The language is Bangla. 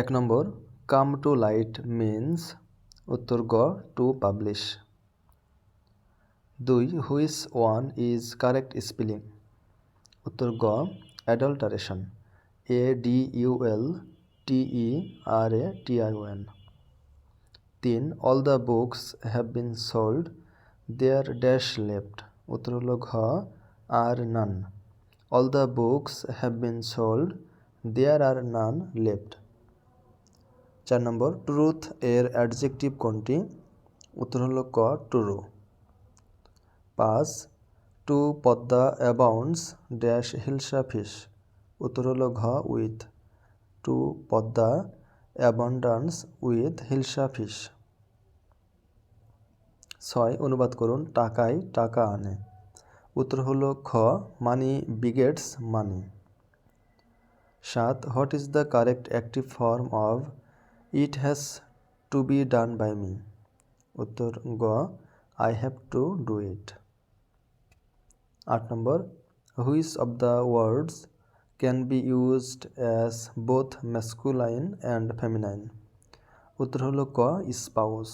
এক number, come to light means উত্তর গ, টু পাবলিশ দুই which one is correct spelling উত্তর গ, adulteration A, D, U, L, T, E, R, A, T, I when তিন, all the books have been sold, there dash left উত্তর হল ঘ, are none all the books have been sold, there are none left চার নম্বর ট্রুথ এর অ্যাডজেক্টিভ কোনটি? উত্তর হল ক, টুরু। পাঁচ, to Padma abounds dash hilsa fish. উত্তর হল ঘ, with. To Padma abundance with hilsa fish. ছয়, অনুবাদ করুন, টাকায় টাকা আনে। উত্তর হল খ মানি বিগেটস মানি সাত, what is the correct active form of it has to be done by me. উত্তর গ, I have to do it. আট number, which of the words can be used as both masculine and feminine? উত্তর হলো ক, স্পাউস।